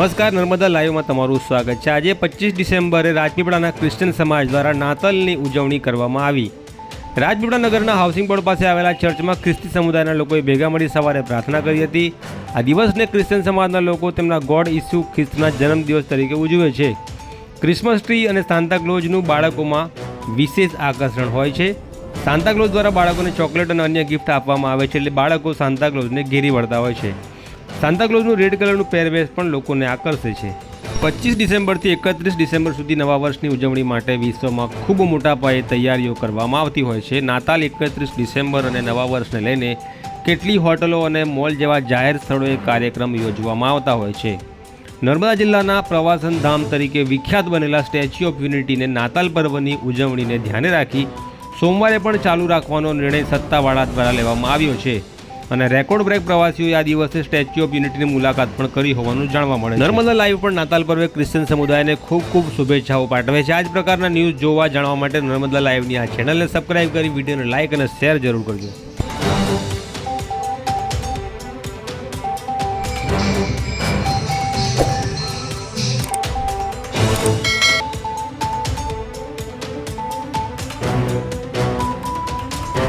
નમસ્કાર, નર્મદા લાઈવમાં તમારું સ્વાગત છે. આજે પચીસ ડિસેમ્બરે રાજપીપળાના ક્રિશ્ચિયન સમાજ દ્વારા નાતાલની ઉજવણી કરવામાં આવી. રાજપીપળા નગરના હાઉસિંગ બોર્ડ પાસે આવેલા ચર્ચમાં ખ્રિસ્તી સમુદાયના લોકોએ ભેગા મળી સવારે પ્રાર્થના કરી હતી. આ દિવસને ક્રિશ્ચિયન સમાજના લોકો તેમના ગોડ ઈસુ ખ્રિસ્તના જન્મદિવસ તરીકે ઉજવે છે. ક્રિસમસ ટ્રી અને સાંતાક્લોઝનું બાળકોમાં વિશેષ આકર્ષણ હોય છે. સાંતાક્લોઝ દ્વારા બાળકોને ચોકલેટ અને અન્ય ગિફ્ટ આપવામાં આવે છે એટલે બાળકો સાંતાક્લોઝને ઘેરી વળતા હોય છે. સાન્તાક્લોઝનું રેડ કલરનું પહેરવેશ પણ લોકોને આકર્ષે છે. પચીસ ડિસેમ્બરથી એકત્રીસ ડિસેમ્બર સુધી નવા વર્ષની ઉજવણી માટે વિશ્વમાં ખૂબ મોટા પાયે તૈયારીઓ કરવામાં આવતી હોય છે. નાતાલ એકત્રીસ ડિસેમ્બર અને નવા વર્ષને લઈને કેટલી હોટલો અને મોલ જેવા જાહેર સ્થળોએ કાર્યક્રમ યોજવામાં આવતા હોય છે. નર્મદા જિલ્લાના પ્રવાસન ધામ તરીકે વિખ્યાત બનેલા સ્ટેચ્યુ ઓફ યુનિટીને નાતાલ પર્વની ઉજવણીને ધ્યાને રાખી સોમવારે પણ ચાલુ રાખવાનો નિર્ણય સત્તાવાળા દ્વારા લેવામાં આવ્યો છે. અને રેકોર્ડ બ્રેક પ્રવાસીઓએ આ દિવસે સ્ટેચ્યુ ઓફ યુનિટીની મુલાકાત પણ કરી હોવાનું જાણવા મળે નર્મદા લાઈવ પણ નાતાલ પર્વે ક્રિશ્ચન સમુદાયને ખૂબ ખૂબ શુભેચ્છાઓ પાઠવે છે આ જ પ્રકારના ન્યૂઝ જોવા જાણવા માટે નર્મદા લાઈવની આ ચેનલને સબસ્ક્રાઈબ કરી વિડીયોને લાઇક અને શેર જરૂર કરજો